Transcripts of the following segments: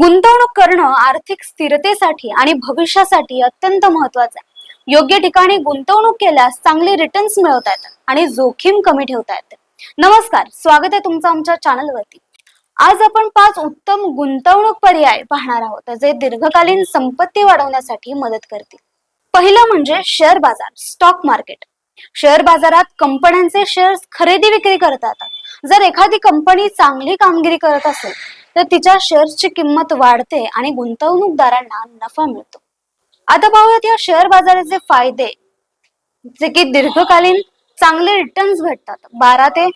गुंतवणूक करणं आर्थिक स्थिरतेसाठी आणि भविष्यासाठी अत्यंत महत्वाचं आहे. योग्य ठिकाणी गुंतवणूक केल्यास चांगले रिटर्न्स मिळवता येतात आणि जोखीम कमी ठेवता येते. नमस्कार स्वागत आहे तुमचं आमच्या चॅनलवरती आज आपण पाच उत्तम गुंतवणूक पर्याय पाहणार आहोत जे दीर्घकालीन संपत्ती वाढवण्यासाठी मदत करतील. पहिलं म्हणजे शेअर बाजार स्टॉक मार्केट शेअर बाजारात कंपन्यांचे शेअर्स खरेदी विक्री करता येतात जर एखादी कंपनी चांगली कामगिरी करत असेल तर तिच्या शेअर्सची किंमत वाढते आणि गुंतवणूकदारांना नफा मिळतो. आता पाहूयात या शेअर बाजाराचे फायदे. जे की दीर्घकालीन चांगले रिटर्न्स भेटतात. बारा ते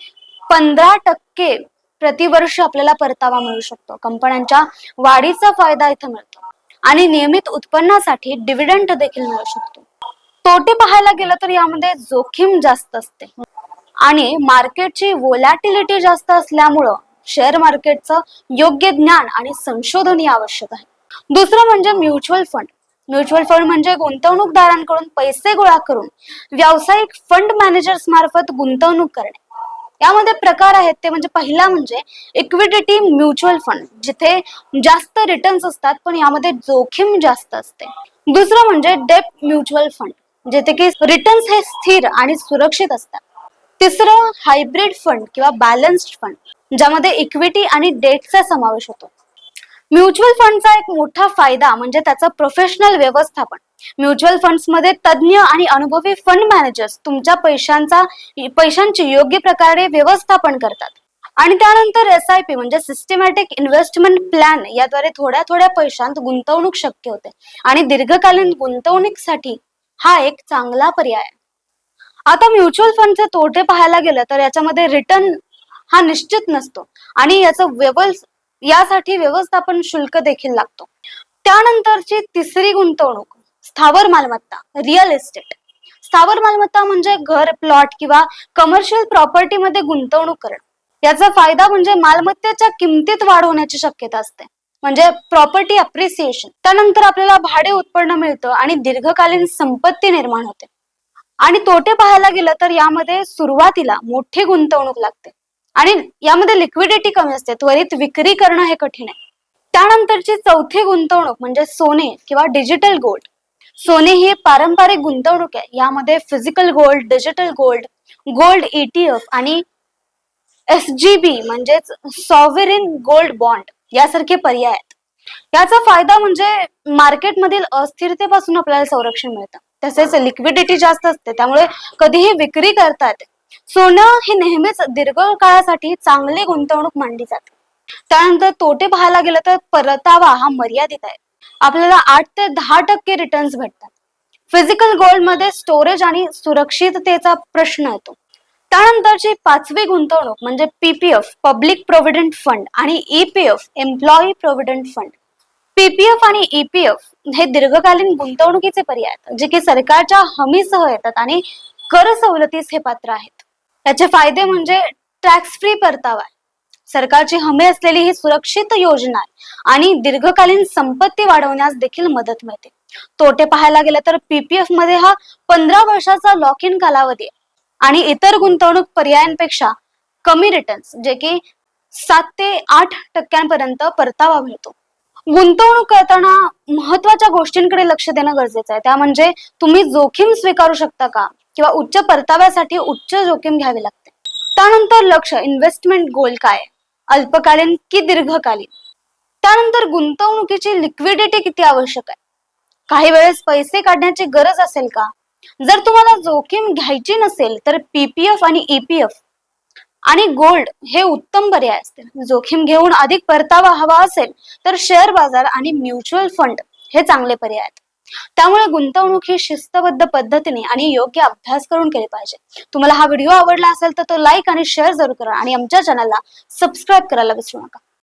पंधरा टक्के प्रतिवर्ष आपल्याला परतावा मिळू शकतो. कंपन्यांच्या वाढीचा फायदा इथं मिळतो. आणि नियमित उत्पन्नासाठी डिव्हिडंड देखील मिळू शकतो. तोटे पाहायला गेलं तर यामध्ये जोखीम जास्त असते. आणि मार्केटची वोलॅटिलिटी जास्त असल्यामुळं शेअर मार्केटचं योग्य ज्ञान आणि संशोधन हे आवश्यक आहे. दुसरं म्हणजे म्युच्युअल फंड म्युच्युअल फंड म्हणजे गुंतवणूकदारांकडून पैसे गोळा करून व्यावसायिक फंड मॅनेजर्स मार्फत गुंतवणूक करणे. यामध्ये प्रकार आहेत ते म्हणजे पहिला म्हणजे इक्विडिटी म्युच्युअल फंड जिथे जास्त रिटर्न्स असतात पण यामध्ये जोखीम जास्त असते. दुसरं म्हणजे डेप म्युच्युअल फंड जिथे की रिटर्न्स हे स्थिर आणि सुरक्षित असतात. तिसरं हायब्रिड फंड किंवा बॅलन्स्ड फंड ज्यामध्ये इक्विटी आणि डेटचा समावेश होतो. म्युच्युअल फंडचा एक मोठा फायदा म्हणजे त्याचं प्रोफेशनल व्यवस्थापन. म्युच्युअल फंड्समध्ये तज्ज्ञ आणि अनुभवी फंड मॅनेजर्स तुमच्या पैशांचा पैशांची योग्य प्रकारे व्यवस्थापन करतात. आणि त्यानंतर एस आय पी म्हणजे सिस्टमॅटिक इन्व्हेस्टमेंट प्लॅन याद्वारे थोड्या थोड्या पैशांत गुंतवणूक शक्य होते. आणि दीर्घकालीन गुंतवणुकीसाठी हा एक चांगला पर्याय आहे. आता म्युच्युअल फंडचे तोटे पाहायला गेलं तर याच्यामध्ये रिटर्न हा निश्चित नसतो. आणि याचं व्यवस यासाठी व्यवस्थापन शुल्क देखील लागतो. त्यानंतरची तिसरी गुंतवणूक स्थावर मालमत्ता रिअल इस्टेट स्थावर मालमत्ता म्हणजे घर प्लॉट किंवा कमर्शियल प्रॉपर्टीमध्ये गुंतवणूक करणं. याचा फायदा म्हणजे मालमत्तेच्या किमतीत वाढ होण्याची शक्यता असते. म्हणजे प्रॉपर्टी अप्रिसिएशन त्यानंतर आपल्याला भाडे उत्पन्न मिळतं आणि दीर्घकालीन संपत्ती निर्माण होते. आणि तोटे पाहायला गेलं तर यामध्ये सुरुवातीला मोठी गुंतवणूक लागते. आणि यामध्ये लिक्विडिटी कमी असते. त्वरित विक्री करणं हे कठीण आहे. त्यानंतरची चौथी गुंतवणूक म्हणजे सोने किंवा डिजिटल गोल्ड सोने ही पारंपरिक गुंतवणूक आहे. यामध्ये physical gold digital gold gold ETF आणि एस जी बी म्हणजेच सॉव्हरिन गोल्ड बॉन्ड यासारखे पर्याय आहेत. याचा फायदा म्हणजे मार्केटमधील अस्थिरतेपासून आपल्याला संरक्षण मिळतं. तसेच लिक्विडिटी जास्त असते. त्यामुळे कधीही विक्री करता येते सोनं हे नेहमीच दीर्घ काळासाठी चांगली गुंतवणूक मानली जाते. त्यानंतर तोटे पाहायला गेलं तर परतावा हा मर्यादित आहे. आपल्याला आठ ते दहा टक्के रिटर्न्स भेटतात. फिजिकल गोल्डमध्ये स्टोरेज आणि सुरक्षिततेचा प्रश्न येतो. त्यानंतरची पाचवी गुंतवणूक म्हणजे पीपीएफ पब्लिक प्रोव्हिडंट फंड आणि EPF employee provident fund PPF आणि ईपीएफ हे दीर्घकालीन गुंतवणुकीचे पर्याय आहेत जे की सरकारच्या हमीसह येतात आणि कर सवलतीस हे पात्र आहेत. याचे फायदे म्हणजे टॅक्स फ्री परतावा आहे. सरकारची हमी असलेली ही सुरक्षित योजना आहे आणि दीर्घकालीन संपत्ती वाढवण्यास देखील मदत मिळते. तोटे पाहायला गेलं तर पीपीएफमध्ये हा पंधरा वर्षाचा लॉक इन कालावधी आहे. आणि इतर गुंतवणूक पर्यायांपेक्षा कमी रिटर्न्स जे की सात ते आठ टक्क्यांपर्यंत परतावा मिळतो. गुंतवणूक करताना महत्त्वाच्या गोष्टींकडे लक्ष देणं गरजेचं आहे. त्या म्हणजे तुम्ही जोखीम स्वीकारू शकता का? किंवा उच्च परताव्यासाठी उच्च जोखीम घ्यावी लागते. त्यानंतर लक्ष इन्व्हेस्टमेंट गोल काय? अल्पकालीन की दीर्घकालीन? त्यानंतर गुंतवणुकीची लिक्विडिटी किती आवश्यक आहे? काही वेळेस पैसे काढण्याची गरज असेल का? जर तुम्हाला जोखीम घ्यायची नसेल तर पीपीएफ आणि ईपीएफ आणि गोल्ड हे उत्तम पर्याय असतील. जोखीम घेऊन अधिक परतावा हवा असेल तर शेअर बाजार आणि म्युच्युअल फंड हे चांगले पर्याय आहेत. त्यामुळे गुंतवणूक ही शिस्तबद्ध पद्धतीने आणि योग्य अभ्यास करून केली पाहिजे. तुम्हाला हा व्हिडिओ आवडला असेल तर तो लाईक आणि शेअर जरूर करा आणि आमच्या चॅनलला सबस्क्राईब करायला विसरू नका.